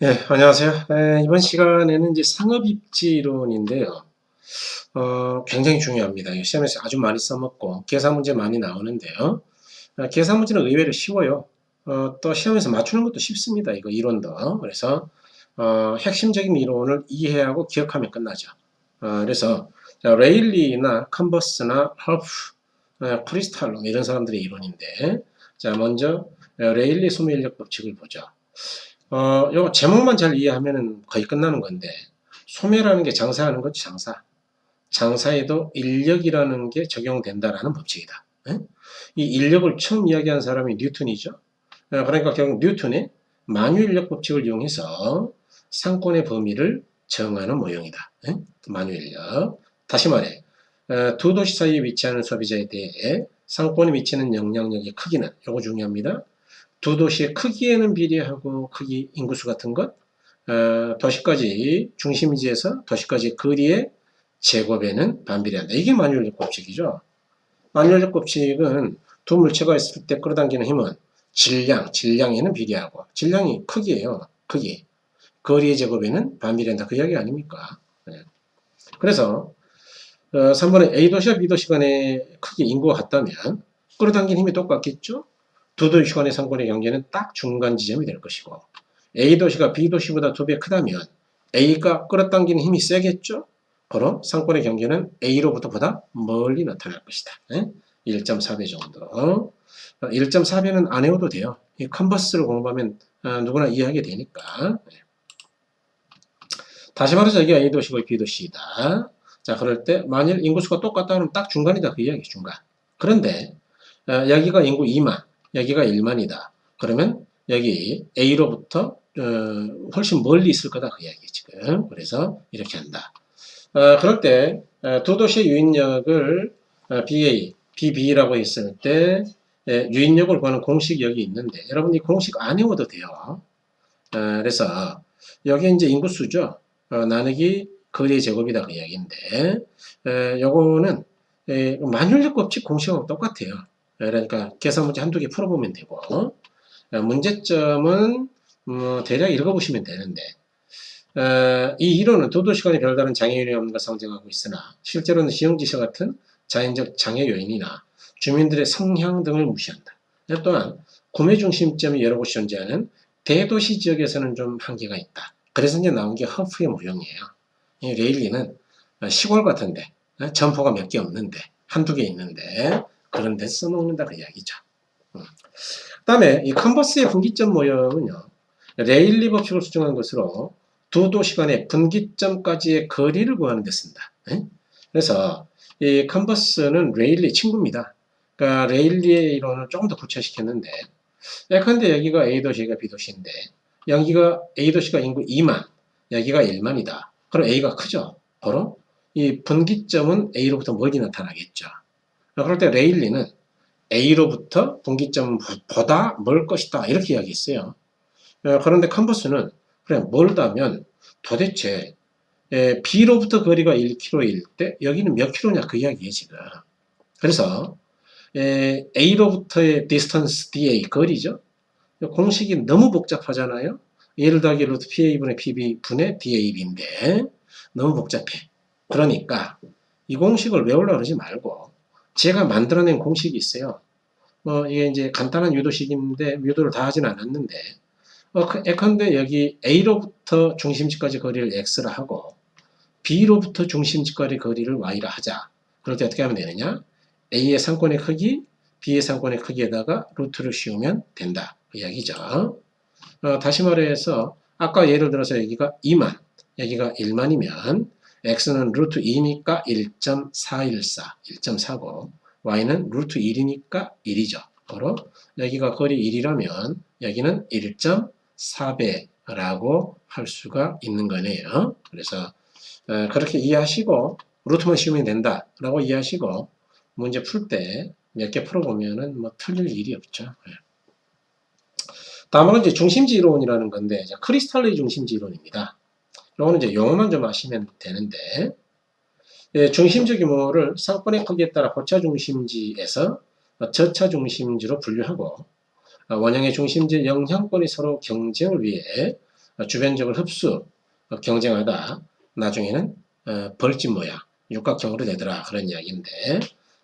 네, 안녕하세요. 에, 이번 시간에는 이제 상업 입지론인데요. 어, 굉장히 중요합니다. 시험에서 아주 많이 써먹고 계산 문제 많이 나오는데요. 어, 계산 문제는 의외로 쉬워요. 어, 또 시험에서 맞추는 것도 쉽습니다. 이거 이론도. 그래서 어, 핵심적인 이론을 이해하고 기억하면 끝나죠. 어, 그래서 자, 레일리나 컨버스나 헐프, 어, 크리스탈로 이런 사람들의 이론인데 자 먼저 어, 레일리 소멸력 법칙을 보죠. 어, 요거 제목만 잘 이해하면은 거의 끝나는 건데, 소매라는 게 장사하는 거지, 장사. 장사에도 인력이라는 게 적용된다라는 법칙이다. 예? 이 인력을 처음 이야기한 사람이 뉴턴이죠. 어, 그러니까 결국 뉴턴의 만유인력 법칙을 이용해서 상권의 범위를 정하는 모형이다. 예? 만유인력. 다시 말해, 어, 두 도시 사이에 위치하는 소비자에 대해 상권에 미치는 영향력의 크기는, 요거 중요합니다. 두 도시의 크기에는 비례하고 크기 인구수 같은 것, 어, 도시까지 중심지에서 도시까지 거리의 제곱에는 반비례한다. 이게 만유인력 법칙이죠. 만유인력 법칙은 두 물체가 있을 때 끌어당기는 힘은 질량, 질량에는 비례하고 질량이 크기예요. 크기. 거리의 제곱에는 반비례한다. 그 이야기 아닙니까? 네. 그래서 어, 3번에 A 도시와 B 도시 간의 크기 인구가 같다면 끌어당긴 힘이 똑같겠죠? 두 도시 간의 상권의 경계는 딱 중간 지점이 될 것이고 A 도시가 B 도시보다 두 배 크다면 A가 끌어당기는 힘이 세겠죠? 바로 상권의 경계는 A로부터 보다 멀리 나타날 것이다. 1.4배 정도. 1.4배는 안 외워도 돼요. 이 컨버스를 공부하면 아, 누구나 이해하게 되니까. 다시 말해서 여기가 A 도시고 B 도시이다. 자, 그럴 때 만일 인구수가 똑같다 하면 딱 중간이다. 그 이야기 중간. 그런데 어, 여기가 인구 2만, 여기가 1만이다. 그러면 여기 A로부터 어, 훨씬 멀리 있을 거다 그 이야기 지금. 그래서 이렇게 한다. 어, 그럴 때 두 도시의 유인력을 BA, BB라고 했을 때 예, 유인력을 구하는 공식이 여기 있는데 여러분 이 공식 안 외워도 돼요. 그래서 여기 이제 인구수죠. 나누기 거리의 제곱이다 그 이야기인데 요거는 만율력 법칙 공식하고 똑같아요. 그러니까 계산 문제 한두 개 풀어보면 되고 어, 문제점은 뭐 대략 읽어보시면 되는데 어, 이 이론은 도도시 간에 별다른 장애 요인이 없는 걸 상정하고 있으나 실제로는 지형지시 같은 자연적 장애 요인이나 주민들의 성향 등을 무시한다. 또한 구매 중심점이 여러 곳이 존재하는 대도시 지역에서는 좀 한계가 있다. 그래서 이제 나온 게 허프의 모형이에요. 이 레일리는 시골 같은데 어, 점포가 몇 개 없는데 한두 개 있는데 그런 데 써먹는다 그 이야기죠. 음. 그 다음에 이 컨버스의 분기점 모형은요. 레일리 법칙을 수정한 것으로 두 도시 간의 분기점까지의 거리를 구하는 데 쓴다. 네? 그래서 이 컨버스는 레일리 친구입니다. 그러니까 레일리의 이론을 조금 더 구체시켰는데 예컨대 여기가 A도시, 여기가 B도시인데 여기가 A도시가 인구 2만, 여기가 1만이다. 그럼 A가 크죠. 바로 이 분기점은 A로부터 멀리 나타나겠죠. 그럴 때 레일리는 A로부터 분기점 보다 멀 것이다. 이렇게 이야기했어요. 어, 그런데 컨버스는 그래 멀다면 도대체 예, B로부터 거리가 1km일 때 여기는 몇 킬로냐 그 이야기예요 지금. 그래서 예, A로부터의 distance dA 거리죠. 공식이 너무 복잡하잖아요. 예를 더하기 루트 PA분의 PB분의 DAB인데 너무 복잡해. 그러니까 이 공식을 외우려고 그러지 말고 제가 만들어낸 공식이 있어요. 뭐 이게 이제 간단한 유도식인데 유도를 다 하진 않았는데 어, 그 예컨대 여기 A로부터 중심지까지 거리를 X라 하고 B로부터 중심지까지 거리를 Y라 하자. 그럴 때 어떻게 하면 되느냐? A의 상권의 크기, B의 상권의 크기에다가 루트를 씌우면 된다. 그 이야기죠. 어, 다시 말해서 아까 예를 들어서 여기가 2만, 여기가 1만이면 x는 루트 2니까 1.414, 1.49, y는 루트 1이니까 1이죠. 바로 여기가 거리 1이라면 여기는 1.4배라고 할 수가 있는 거네요. 그래서 어, 그렇게 이해하시고 루트만 씌우면 된다라고 이해하시고 문제 풀 때 몇 개 풀어보면은 뭐 틀릴 일이 없죠. 네. 다음은 이제 중심지 이론이라는 건데 크리스탈의 중심지 이론입니다. 이거는 이제 용어만 좀 아시면 되는데 예, 중심지 규모를 상권의 크기에 따라 호차 중심지에서 저차 중심지로 분류하고 원형의 중심지 영향권이 서로 경쟁을 위해 어, 주변적을 흡수 어, 경쟁하다. 나중에는 어, 벌집 모양 육각형으로 되더라. 그런 이야기인데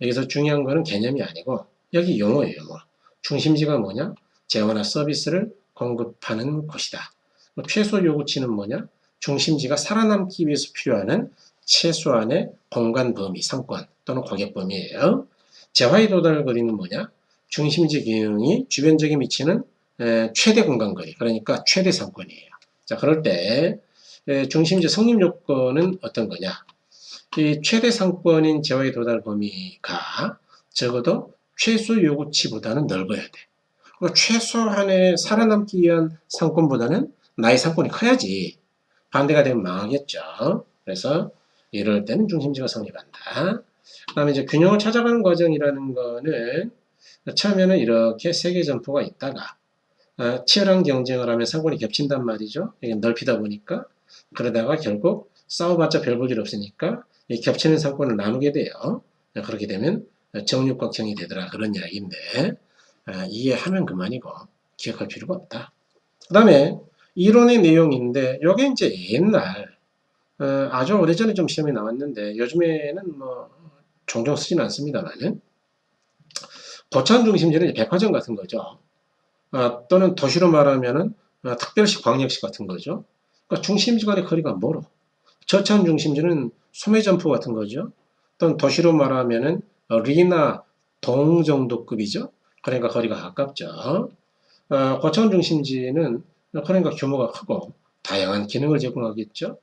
여기서 중요한 거는 개념이 아니고 여기 용어예요 용어. 중심지가 뭐냐? 재화나 서비스를 공급하는 곳이다. 뭐 최소 요구치는 뭐냐 중심지가 살아남기 위해서 필요하는 최소한의 공간 범위 상권 또는 고객 범위예요 재화의 도달을 그리는 뭐냐 중심지 기능이 주변적에 미치는 에, 최대 공간 거리 그러니까 최대 상권이에요 자 그럴 때 에, 중심지 성립 요건은 어떤 거냐 이 최대 상권인 재화의 도달 범위가 적어도 최소 요구치보다는 넓어야 돼. 최소한의 살아남기 위한 상권보다는 나의 상권이 커야지. 반대가 되면 망하겠죠. 그래서 이럴 때는 중심지가 성립한다. 그 다음에 이제 균형을 찾아가는 과정이라는 거는 처음에는 이렇게 세 개 점포가 있다가 어, 치열한 경쟁을 하면 상권이 겹친단 말이죠. 이게 넓히다 보니까 그러다가 결국 싸워봤자 별 볼 일 없으니까 이 겹치는 상권을 나누게 돼요. 그렇게 되면 정육각형이 되더라 그런 이야기인데 아, 이해하면 그만이고 기억할 필요가 없다. 그 다음에 이론의 내용인데 이게 이제 옛날 어, 아주 오래전에 좀 시험에 나왔는데 요즘에는 뭐 종종 쓰지는 않습니다만은 고천 중심지는 백화점 같은 거죠. 아, 또는 도시로 말하면은 아, 특별시 광역시 같은 거죠. 그러니까 중심지 간의 거리가 멀어. 저천 중심지는 소매점포 같은 거죠. 또는 도시로 말하면은 리나 동 정도급이죠. 그러니까 거리가 가깝죠. 어, 고천 중심지는 그러니까 규모가 크고 다양한 기능을 제공하겠죠.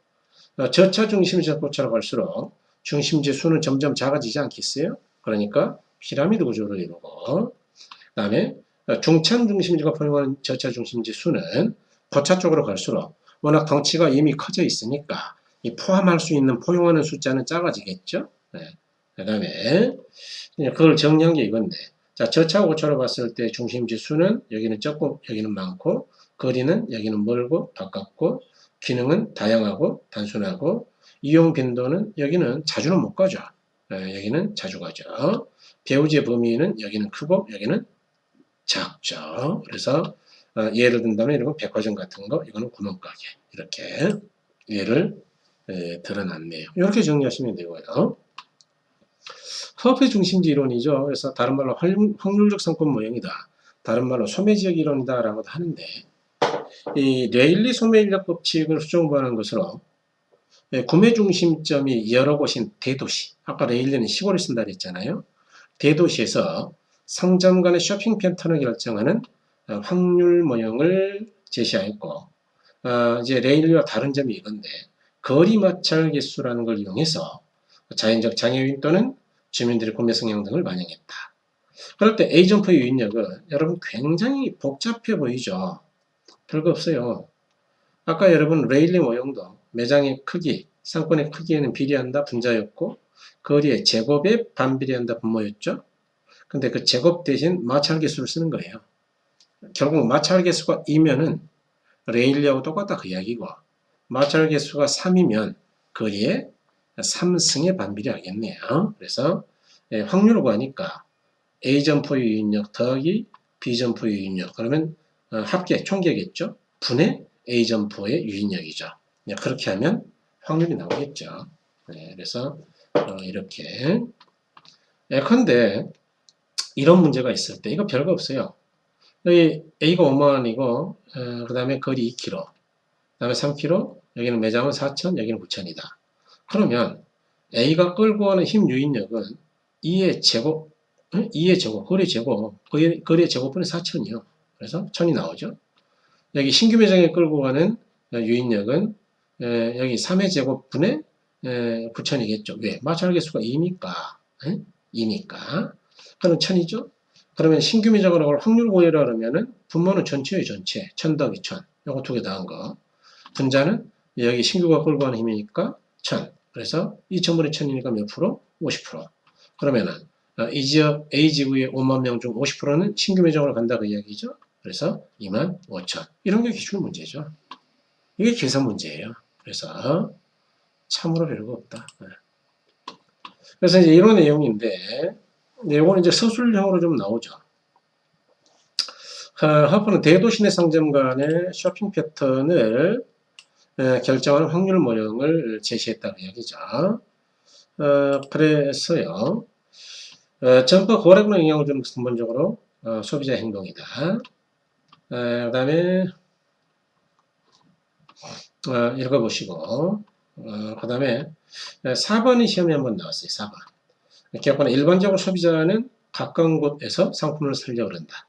어, 저차 중심지가 고차로 갈수록 중심지 수는 점점 작아지지 않겠어요? 그러니까 피라미드 구조를 이루고 그 다음에 중천 중심지가 포용하는 저차 중심지 수는 고차 쪽으로 갈수록 워낙 덩치가 이미 커져 있으니까 이 포함할 수 있는 포용하는 숫자는 작아지겠죠. 네. 그 다음에 그걸 정리한 게 이건데 자 저차 고차로 봤을 때 중심지 수는 여기는 적고 여기는 많고 거리는 여기는 멀고 가깝고 기능은 다양하고 단순하고 이용 빈도는 여기는 자주는 못 가죠. 네, 여기는 자주 가죠. 배우지의 범위는 여기는 크고 여기는 작죠. 그래서 어, 예를 든다면 이런 거 백화점 같은 거 이거는 구멍가게 이렇게 예를 에, 드러났네요. 이렇게 정리하시면 되고요. 화폐 중심지 이론이죠. 그래서 다른 말로 확률적 상권 모형이다. 다른 말로 소매지역 이론이다라고도 하는데 이 레일리 소매인력 법칙을 수정부하는 것으로 예, 구매 중심점이 여러 곳인 대도시 아까 레일리는 시골을 쓴다 그랬잖아요. 대도시에서 상점 간의 쇼핑 패턴을 결정하는 어, 확률 모형을 제시하였고 어, 이제 레일리와 다른 점이 이건데 거리 마찰 개수라는 걸 이용해서 자연적 장애인 또는 주민들의 구매 성향 등을 반영했다. 그럴 때 A점프의 유인력은 여러분 굉장히 복잡해 보이죠. 별거 없어요. 아까 여러분 레일리 모형도 매장의 크기, 상권의 크기에는 비례한다 분자였고 거리의 제곱에 반비례한다 분모였죠. 근데 그 제곱 대신 마찰 개수를 쓰는 거예요. 결국 마찰 개수가 2면은 레일리하고 똑같다 그 이야기고 마찰 개수가 3이면 거리에 3승에 반비례하겠네요. 그래서 예, 확률을 구하니까 A점포 유인력 더하기 B점포 유인력 그러면 어, 합계 총계겠죠. 분의 A점포의 유인력이죠. 네, 그렇게 하면 확률이 나오겠죠. 네, 그래서 어, 이렇게 예컨대 이런 문제가 있을 때 이거 별거 없어요. 여기 A가 5만원이고 어, 그 다음에 거리 2km 그 다음에 3km 여기는 매장은 4천 여기는 9천이다. 그러면 A가 끌고 가는 힘 유인력은 2의 제곱, 2의 제곱, 거리 제곱, 거리, 거리의 제곱분의 4천이요. 그래서 1000이 나오죠. 여기 신규 매장에 끌고 가는 유인력은 에, 여기 3의 제곱분의 9천이겠죠. 왜? 마찰 개수가 2니까. 에? 2니까. 그럼 1000이죠. 그러면 신규 매장으로 확률 고해라 그러면은 분모는 전체의 전체. 1000 더하기 1000. 요거 두개 더한 거. 분자는 여기 신규가 끌고 가는 힘이니까 1000. 그래서 2000분의 1000이니까 몇 프로? 50%. 그러면은 어, 이 지역 A 지구의 5만 명 중 50%는 신규 매장으로 간다 그 이야기죠. 그래서 2만 5천. 이런 게 기출 문제죠. 이게 계산 문제예요. 그래서 참으로 별거 없다. 네. 그래서 이제 이런 내용인데, 이거는 이제 서술형으로 좀 나오죠. 어, 하프는 대도시 내 상점 간의 쇼핑 패턴을 에, 결정하는 확률 모형을 제시했다는 이야기죠. 어, 그래서요. 어, 점퍼 거래군에 영향을 주는 근본적으로 어, 소비자 행동이다. 그 다음에 어, 읽어보시고 그 다음에 4번이 시험에 한번 나왔어요. 4번. 기업가는 일반적으로 소비자는 가까운 곳에서 상품을 살려고 그런다.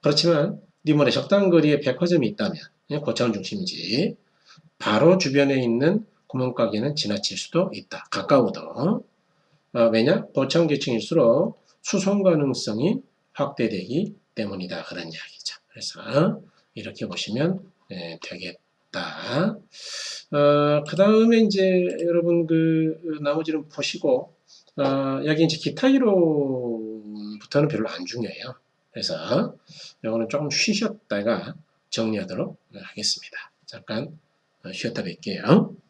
그렇지만 네 몸에 적당한 거리에 백화점이 있다면 예, 고차원 중심이지 바로 주변에 있는 구멍가게는 지나칠 수도 있다. 가까워도 어, 왜냐? 고차원 계층일수록 수송 가능성이 확대되기 때문이다. 그런 이야기죠. 그래서 이렇게 보시면 예, 되겠다. 어, 그 다음에 이제 여러분 그 나머지는 보시고 어, 여기 이제 기타 이론부터는 별로 안 중요해요. 그래서 이거는 조금 쉬셨다가 정리하도록 하겠습니다. 잠깐 쉬었다 뵐게요.